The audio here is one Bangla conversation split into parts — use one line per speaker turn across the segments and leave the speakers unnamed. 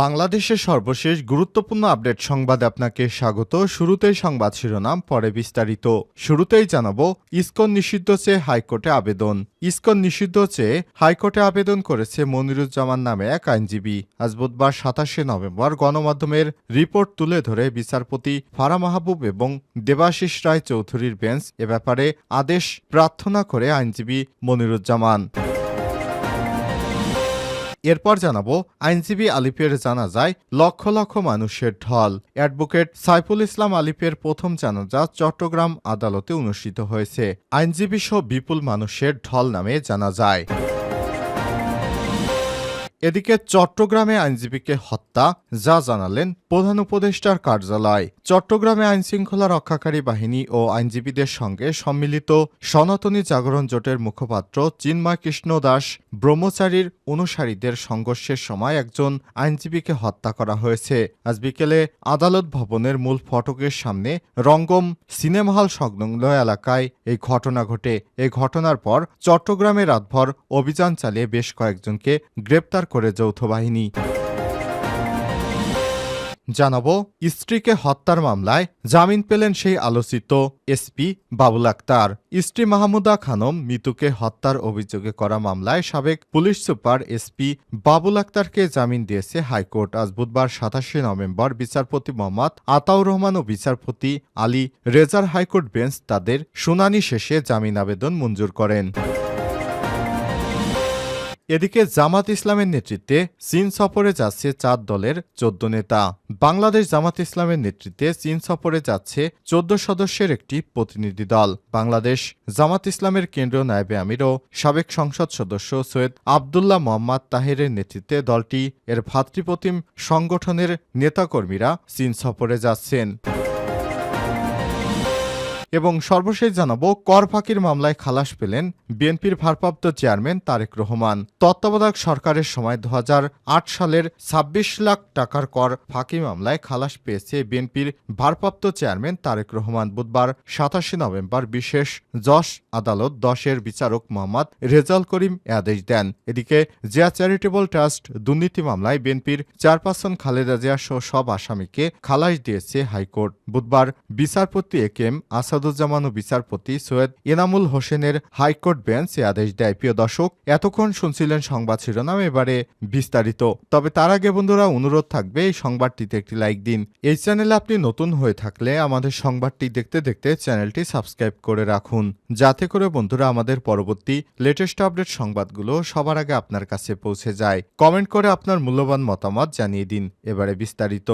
বাংলাদেশের সর্বশেষ গুরুত্বপূর্ণ আপডেট সংবাদ আপনাকে স্বাগত শুরুতেই সংবাদ শিরোনাম পরে বিস্তারিত শুরুতেই জানাব ইস্কন নিষিদ্ধ চেয়ে হাইকোর্টে আবেদন ইস্কন নিষিদ্ধ চেয়ে হাইকোর্টে আবেদন করেছে মনিরুজ্জামান নামে এক আইনজীবী আজ বুধবার সাতাশে নভেম্বর গণমাধ্যমের রিপোর্ট তুলে ধরে বিচারপতি ফারা মাহবুব এবং দেবাশিস রায় চৌধুরীর বেঞ্চ এ ব্যাপারে আদেশ প্রার্থনা করে আইনজীবী মনিরুজ্জামান এরপর জানাবো আইনজীবী আলিফের জানাজায় লক্ষ লক্ষ মানুষের ঢল অ্যাডভোকেট সাইফুল ইসলাম আলিফের প্রথম জানাজা চট্টগ্রাম আদালতে অনুষ্ঠিত হয়েছে আইনজীবী সহ বিপুল মানুষের ঢল নামে জানা যায় এদিকে চট্টগ্রামে আইনজীবীকে হত্যা যা জানালেন প্রধান উপদেষ্টার কার্যালয় চট্টগ্রামে আইনশৃঙ্খলা রক্ষাকারী বাহিনী ও আইনজীবীদের সঙ্গে সম্মিলিত সনাতনী জাগরণ জোটের মুখপাত্র চিন্ময় কৃষ্ণ দাস ব্রহ্মচারীর অনুসারীদের সংঘর্ষের সময় একজন আইনজীবীকে হত্যা করা হয়েছে আজ বিকেলে আদালত ভবনের মূল ফটকের সামনে রঙ্গম সিনেমা হল সংলগ্ন এলাকায় এই ঘটনা ঘটে এই ঘটনার পর চট্টগ্রামে রাতভর অভিযান চালিয়ে বেশ কয়েকজনকে গ্রেপ্তার করে যৌথ বাহিনী জানাবো স্ত্রীকে হত্যার মামলায় জামিন পেলেন সেই আলোচিত এসপি বাবুল আক্তার স্ত্রী মাহমুদা খানম মিতুকে হত্যার অভিযোগে করা মামলায় সাবেক পুলিশ সুপার এসপি বাবুল আক্তারকে জামিন দিয়েছে হাইকোর্ট আজ বুধবার সাতাশে নভেম্বর বিচারপতি মোহাম্মদ আতাউর রহমান ও বিচারপতি আলী রেজার হাইকোর্ট বেঞ্চ তাদের শুনানি শেষে জামিন আবেদন মঞ্জুর করেন এদিকে জামাত ইসলামের নেতৃত্বে চীন সফরে যাচ্ছে চার দলের চোদ্দ নেতা বাংলাদেশ জামাত ইসলামের নেতৃত্বে চীন সফরে যাচ্ছে চোদ্দ সদস্যের একটি প্রতিনিধি দল বাংলাদেশ জামাত ইসলামের কেন্দ্রীয় নায়েবে আমির ও সাবেক সংসদ সদস্য সৈয়দ আবদুল্লাহ মোহাম্মদ তাহেরের নেতৃত্বে দলটি এর ভাতৃপ্রতিম সংগঠনের নেতাকর্মীরা চীন সফরে যাচ্ছেন এবং সর্বশেষ জানাবো কর ফাঁকির মামলায় খালাস পেলেন বিএনপির ভারপ্রাপ্ত চেয়ারম্যান তারেক রহমান তত্ত্বাবধায়ক সরকারের সময় দু সালের ২৬ লাখ টাকার কর ফাঁকি মামলায় খালাস পেয়েছে বিএনপির ভারপ্রাপ্ত চেয়ারম্যান তারেক রহমান বুধবার সাতাশে নভেম্বর বিশেষ জশ আদালত দশের বিচারক মোহাম্মদ রেজাল করিম আদেশ দেন এদিকে জিয়া চ্যারিটেবল ট্রাস্ট দুর্নীতি মামলায় বিএনপির চেয়ারপারসন খালেদা জিয়া সহ সব আসামিকে খালাস দিয়েছে হাইকোর্ট বুধবার বিচারপতি A K M Asad Asaduzzaman বিচারপতি সৈয়দ এনামুল হোসেনের হাইকোর্ট বেঞ্চ এ আদেশ দেয় প্রিয় দর্শক এতক্ষণ শুনছিলেন সংবাদ শিরোনাম এবারে বিস্তারিত তবে তার আগে বন্ধুরা অনুরোধ থাকবে এই সংবাদটিতে একটি লাইক দিন এই চ্যানেলে আপনি নতুন হয়ে থাকলে আমাদের সংবাদটি দেখতে দেখতে চ্যানেলটি সাবস্ক্রাইব করে রাখুন যাতে করে বন্ধুরা আমাদের পরবর্তী লেটেস্ট আপডেট সংবাদগুলো সবার আগে আপনার কাছে পৌঁছে যায় কমেন্ট করে আপনার মূল্যবান মতামত জানিয়ে দিন এবারে বিস্তারিত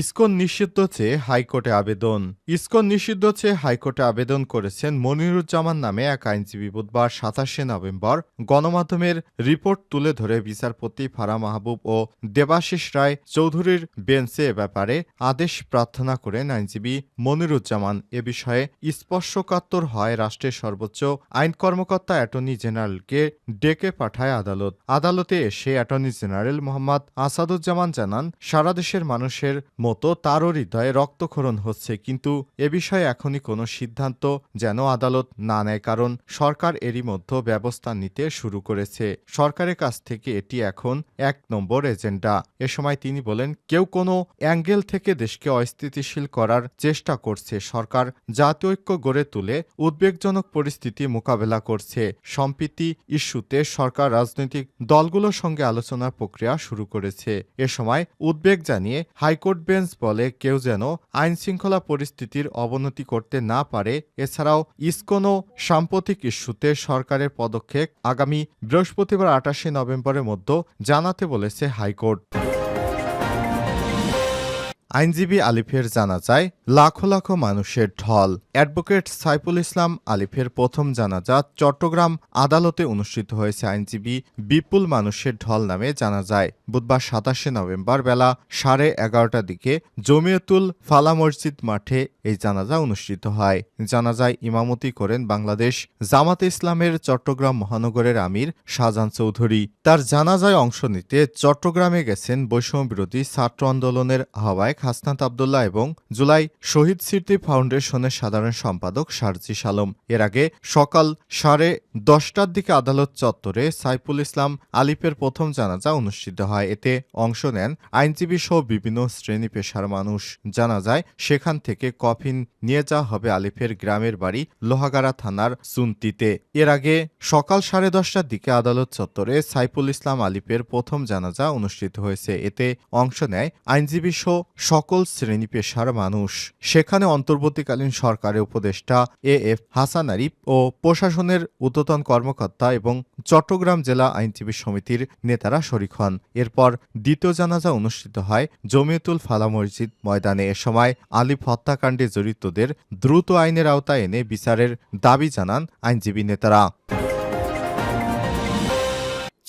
ইস্কন নিষিদ্ধ চেয়ে হাইকোর্টে আবেদন ইস্কন নিষিদ্ধ চেয়ে হাইকোর্টে আবেদন করেছেন মনিরুজ্জামান নামে এক আইনজীবী বুধবার সাতাশে নভেম্বর গণমাধ্যমের রিপোর্ট তুলে ধরে বিচারপতি ফারা মাহবুব ও দেবাশিস রায় চৌধুরীর বেঞ্চে ব্যাপারে আদেশ প্রার্থনা করেন আইনজীবী মনিরুজ্জামান এ বিষয়ে স্পর্শকাত্তর হয় রাষ্ট্রের সর্বোচ্চ আইন কর্মকর্তা অ্যাটর্নি জেনারেলকে ডেকে পাঠায় আদালত আদালতে এসে অ্যাটর্নি জেনারেল মোহাম্মদ আসাদুজ্জামান জানান সারা দেশের মানুষের মতো তারও হৃদয়ে রক্তক্ষরণ হচ্ছে কিন্তু এ বিষয়ে এখনই কোনো সিদ্ধান্ত যেন আদালত না নেয় কারণ সরকার এরই মধ্যে ব্যবস্থা নিতে শুরু করেছে সরকারের কাছ থেকে এটি এখন এক নম্বর এজেন্ডা এ সময় তিনি বলেন কেউ কোনো অ্যাঙ্গেল থেকে দেশকে অস্থিতিশীল করার চেষ্টা করছে সরকার জাতীয় ঐক্য গড়ে তুলে উদ্বেগজনক পরিস্থিতি মোকাবেলা করছে সম্প্রীতি ইস্যুতে সরকার রাজনৈতিক দলগুলোর সঙ্গে আলোচনার প্রক্রিয়া শুরু করেছে এ সময় উদ্বেগ জানিয়ে হাইকোর্ট বেঞ্চ বলে কেউ যেন আইন শৃঙ্খলা পরিস্থিতির অবনতি করতে না পারে এছাড়াও ইসকোনো সাম্প্রতিক ইস্যুতে সরকারের পদক্ষেপ আগামী বৃহস্পতিবার আটাশে নভেম্বরের মধ্যে জানাতে বলেছে হাইকোর্ট আইনজীবী আলিফের জানাজায় লাখো লাখো মানুষের ঢল অ্যাডভোকেট সাইফুল ইসলাম আলিফের প্রথম জানাজা চট্টগ্রাম আদালতে অনুষ্ঠিত হয়েছে আইনজীবী বিপুল মানুষের ঢল নামে জানা যায় বুধবার সাতাশে নভেম্বর বেলা সাড়ে এগারোটার দিকে জমিয়তুল ফালা মসজিদ মাঠে এই জানাজা অনুষ্ঠিত হয় জানাজায় ইমামতি করেন বাংলাদেশ জামাত ইসলামের চট্টগ্রাম মহানগরের আমির শাহজাহান চৌধুরী তার জানাজায় অংশ নিতে চট্টগ্রামে গেছেন বৈষম্য বিরোধী ছাত্র আন্দোলনের আহ্বায়ক হাসনাত আবদুল্লাহ এবং জুলাই শহীদ স্মৃতি ফাউন্ডেশনের সাধারণ সম্পাদক সারজিস আলম এর আগে সকাল সাড়ে দশটার দিকে আদালত চত্বরে সাইফুল ইসলাম আলিফের প্রথম জানাজা অনুষ্ঠিত হয় এতে অংশ নেন আইনজীবী সহ বিভিন্ন শ্রেণী পেশার মানুষ জানা যায় সেখান থেকে কফিন নিয়ে যাওয়া হবে আলিফের গ্রামের বাড়ি লোহাগাড়া থানার সুন্তিতে এর আগে সকাল সাড়ে দশটার দিকে আদালত চত্বরে সাইফুল ইসলাম আলিফের প্রথম জানাজা অনুষ্ঠিত হয়েছে এতে অংশ নেয় আইনজীবী সহ সকল শ্রেণী পেশার মানুষ সেখানে অন্তর্বর্তীকালীন সরকারের উপদেষ্টা এ এফ হাসান আরিফ ও প্রশাসনের উদ্বোধন কর্মকর্তা এবং চট্টগ্রাম জেলা আইনজীবী সমিতির নেতারা শরিক হন এরপর দ্বিতীয় জানাজা অনুষ্ঠিত হয় জমিয়তুল ফালা মসজিদ ময়দানে এ সময় আলিফ হত্যাকাণ্ডে জড়িতদের দ্রুত আইনের আওতায় এনে বিচারের দাবি জানান আইনজীবী নেতারা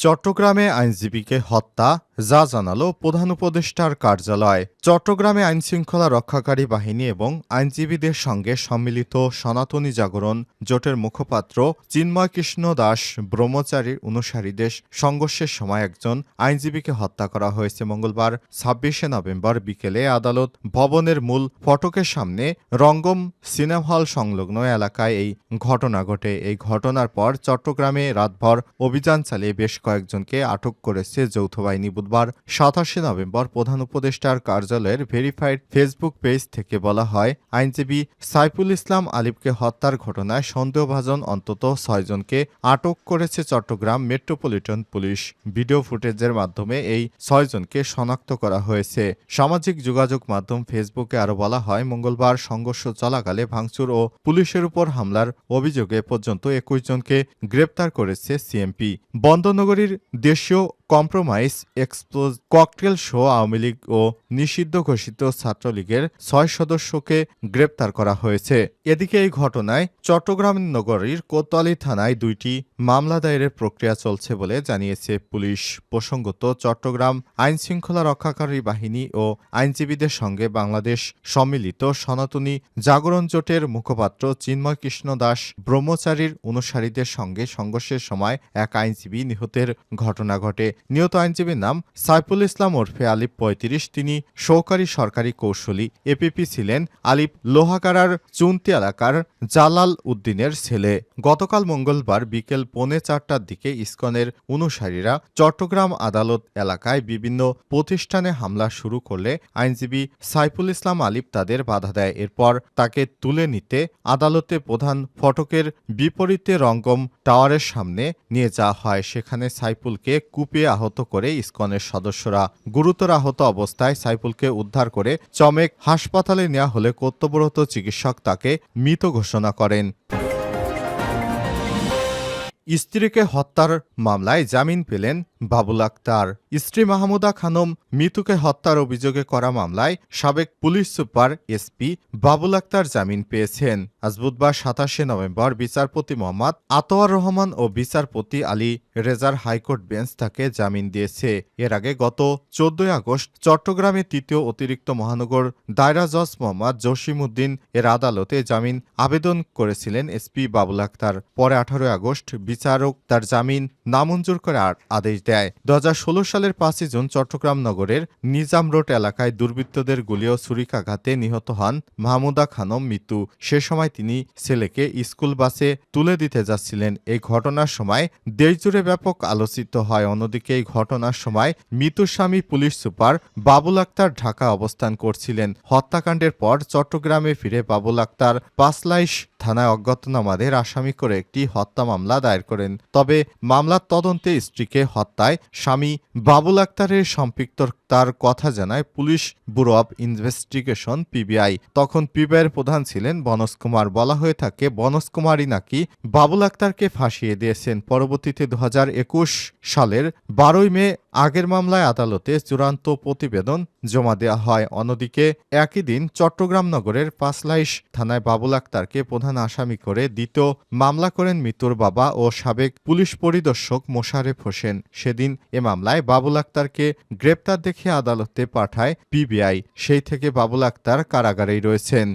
চট্টগ্রামে আইনজীবীকে হত্যা যা জানালো প্রধান উপদেষ্টার কার্যালয় চট্টগ্রামে আইনশৃঙ্খলা রক্ষাকারী বাহিনী এবং আইনজীবীদের সঙ্গে সম্মিলিত সনাতনী জাগরণ জোটের মুখপাত্র চিন্ময় কৃষ্ণ দাস ব্রহ্মচারীর অনুসারীদের সংঘর্ষের সময় একজন আইনজীবীকে হত্যা করা হয়েছে মঙ্গলবার ছাব্বিশে নভেম্বর বিকেলে আদালত ভবনের মূল ফটকের সামনে রঙ্গম সিনেমা হল সংলগ্ন এলাকায় এই ঘটনা ঘটে এই ঘটনার পর চট্টগ্রামে রাতভর অভিযান চালিয়ে বেশ কয়েকজনকে আটক করেছে যৌথ বাহিনী বুধবার সাতাশে নভেম্বর প্রধান উপদেষ্টার কার্যালয়ের ভেরিফাইড ফেসবুক পেজ থেকে বলা হয় আইনজীবী সাইফুল ইসলাম আলিফকে হত্যার ঘটনায় সন্দেহভাজন অন্তত ছয়জনকে আটক করেছে চট্টগ্রাম মেট্রোপলিটন পুলিশ ভিডিও ফুটেজের মাধ্যমে এই ছয়জনকে শনাক্ত করা হয়েছে সামাজিক যোগাযোগ মাধ্যম ফেসবুকে আরও বলা হয় মঙ্গলবার সংঘর্ষ চলাকালে ভাঙচুর ও পুলিশের উপর হামলার অভিযোগে পর্যন্ত একুশ জনকে গ্রেপ্তার করেছে সিএমপি বন্দরনগরীর দেশীয় কম্প্রোমাইজ এক্সপোজ ককটেল শো আওয়ামী লীগ ও নিষিদ্ধ ঘোষিত ছাত্রলীগের ছয় সদস্যকে গ্রেপ্তার করা হয়েছে এদিকে এই ঘটনায় চট্টগ্রাম নগরীর কোতোয়ালি থানায় দুইটি মামলা দায়েরের প্রক্রিয়া চলছে বলে জানিয়েছে পুলিশ প্রসঙ্গত চট্টগ্রাম আইন শৃঙ্খলা রক্ষাকারী বাহিনী ও আইনজীবীদের সঙ্গে বাংলাদেশ সম্মিলিত সনাতনী জাগরণ জোটের মুখপাত্র চিন্ময় কৃষ্ণ দাস ব্রহ্মচারীর অনুসারীদের সঙ্গে সংঘর্ষের সময় এক আইনজীবী নিহতের ঘটনা ঘটে নিহত আইনজীবীর নাম সাইফুল ইসলাম ওরফে আলিপ পঁয়ত্রিশ তিনি সহকারী সরকারি কৌশলী এপিপি ছিলেন আলিপ লোহাকারার চুনতি এলাকার জালাল উদ্দিনের ছেলে গতকাল মঙ্গলবার বিকেল পৌনে চারটার দিকে ইস্কনের অনুসারীরা চট্টগ্রাম আদালত এলাকায় বিভিন্ন প্রতিষ্ঠানে হামলা শুরু করলে আইনজীবী সাইফুল ইসলাম আলিফ তাদের বাধা দেয় এরপর তাকে তুলে নিতে আদালতে প্রধান ফটকের বিপরীতে রঙ্গম টাওয়ারের সামনে নিয়ে যাওয়া হয় সেখানে সাইফুলকে কুপিয়ে আহত করে ইস্কনের সদস্যরা গুরুতর আহত অবস্থায় সাইফুলকে উদ্ধার করে চমেক হাসপাতালে নেওয়া হলে কর্তব্যরত চিকিৎসক তাকে মৃত ঘোষণা করেন স্ত্রীকে হত্যার মামলায় জামিন পেলেন বাবুল আক্তার স্ত্রী মাহমুদা খানম মিতুকে হত্যার অভিযোগে করা মামলায় সাবেক police super SP Babul Akter জামিন পেয়েছেন আজ বুধবার সাতাশে নভেম্বর বিচারপতি মোহাম্মদ আতোয়ার রহমান ও বিচারপতি আলী রেজার হাইকোর্ট বেঞ্চ তাকে জামিন দিয়েছে এর আগে গত চোদ্দই আগস্ট চট্টগ্রামে তৃতীয় অতিরিক্ত মহানগর দায়রা জজ মোহাম্মদ জসিমউদ্দিন এর আদালতে জামিন আবেদন করেছিলেন এসপি বাবুল আক্তার পরে আঠারোই আগস্ট বিচারক তার জামিন নামঞ্জুর করার আদেশ দেন দেয় দু সালের পাঁচই জুন চট্টগ্রাম নগরের নিজাম রোড এলাকায় দুর্বৃত্তদের গুলি ও ছুরিকাঘাতে নিহত হন মাহমুদা খানম মৃত্যু সে সময় তিনি ছেলেকে স্কুল বাসে তুলে দিতে যাচ্ছিলেন এই ঘটনার সময় দেশজুড়ে ব্যাপক আলোচিত হয় অন্যদিকে এই ঘটনার সময় মৃতুর স্বামী পুলিশ সুপার বাবুল আক্তার ঢাকা অবস্থান করছিলেন হত্যাকাণ্ডের পর চট্টগ্রামে ফিরে বাবুল আক্তার পাঁচলাইশ থানায় অজ্ঞাতনামাদের আসামি করে একটি হত্যা মামলা দায়ের করেন তবে মামলার তদন্তে স্ত্রীকে হত্যা হত্যায় স্বামী বাবুল আক্তারের সম্পৃক্ততার কথা জানায় police bureau of investigation PBI তখন পিবিআইয়ের প্রধান ছিলেন বনজ কুমার বলা হয়ে থাকে বনজ কুমারই নাকি বাবুল আক্তারকে ফাঁসিয়ে দিয়েছেন পরবর্তীতে দু সালের বারোই মে আগের মামলায় আদালতে চূড়ান্ত প্রতিবেদন জমা দেওয়া হয় অন্যদিকে একই দিন চট্টগ্রাম নগরের পাঁচলাইশ থানায় বাবুল আক্তারকে প্রধান আসামি করে দ্বিতীয় মামলা করেন মৃত্যুর বাবা ও সাবেক পুলিশ পরিদর্শক মোশারেফ হোসেন সেদিন এ মামলায় বাবুল আক্তারকে গ্রেপ্তার দেখে আদালতে পাঠায় পিবিআই সেই থেকে বাবুল আক্তার কারাগারেই রয়েছেন